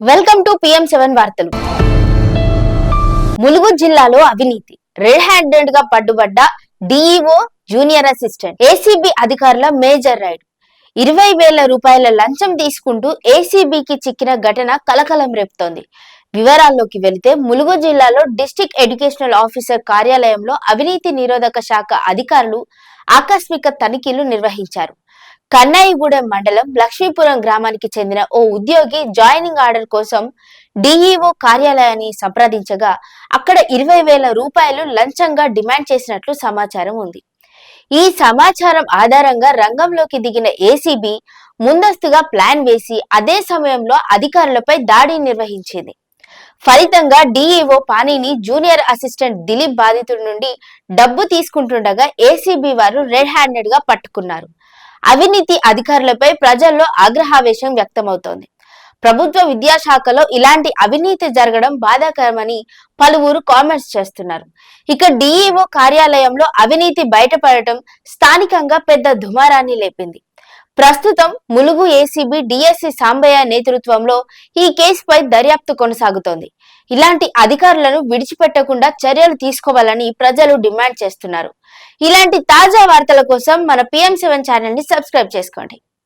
Welcome to PM seven వార్తలు. ములుగు జిల్లాలో అవినీతి. రెడ్ హ్యాండెడ్గా పట్టుబడ్డ డిఈఓ జూనియర్ అసిస్టెంట్ ఏసీబీ అధికారుల మేజర్ రైడ్. ఇరవై వేల రూపాయల లంచం తీసుకుంటూ ఏసీబీకి చిక్కిన ఘటన కలకలం రేపుతోంది. వివరాల్లోకి వెళితే ములుగు జిల్లాలో డిస్టిక్ ఎడ్యుకేషనల్ ఆఫీసర్ కార్యాలయంలో అవినీతి నిరోధక శాఖ అధికారులు ఆకస్మిక తనిఖీలు నిర్వహించారు. కన్నాయిగూడెం మండలం లక్ష్మీపురం గ్రామానికి చెందిన ఓ ఉద్యోగి జాయినింగ్ ఆర్డర్ కోసం డిఈఓ కార్యాలయాన్ని సంప్రదించగా అక్కడ ఇరవై వేల రూపాయలు లంచంగా డిమాండ్ చేసినట్లు సమాచారం ఉంది. ఈ సమాచారం ఆధారంగా రంగంలోకి దిగిన ఏసీబీ ముందస్తుగా ప్లాన్ వేసి అదే సమయంలో అధికారులపై దాడి నిర్వహించింది. ఫలితంగా డిఈఓ పానీని జూనియర్ అసిస్టెంట్ దిలీప్ బాధితుడి నుండి డబ్బు తీసుకుంటుండగా ఏసీబీ వారు రెడ్ హ్యాండెడ్గా పట్టుకున్నారు. అవినీతి అధికారులపై ప్రజల్లో ఆగ్రహావేశం వ్యక్తమవుతోంది. ప్రభుత్వ విద్యాశాఖలో ఇలాంటి అవినీతి జరగడం బాధాకరమని పలువురు కామెంట్స్ చేస్తున్నారు. ఇక డిఈఓ కార్యాలయంలో అవినీతి బయటపడటం స్థానికంగా పెద్ద దుమారాన్ని లేపింది. ప్రస్తుతం ములుగు ఏసీబీ డిఎస్సి సాంబయ్య నేతృత్వంలో ఈ కేసుపై దర్యాప్తు కొనసాగుతోంది. ఇలాంటి అధికారులను విడిచిపెట్టకుండా చర్యలు తీసుకోవాలని ప్రజలు డిమాండ్ చేస్తున్నారు. ఇలాంటి తాజా వార్తల కోసం మన పిఎం సెవెన్ ఛానల్ని సబ్స్క్రైబ్ చేసుకోండి.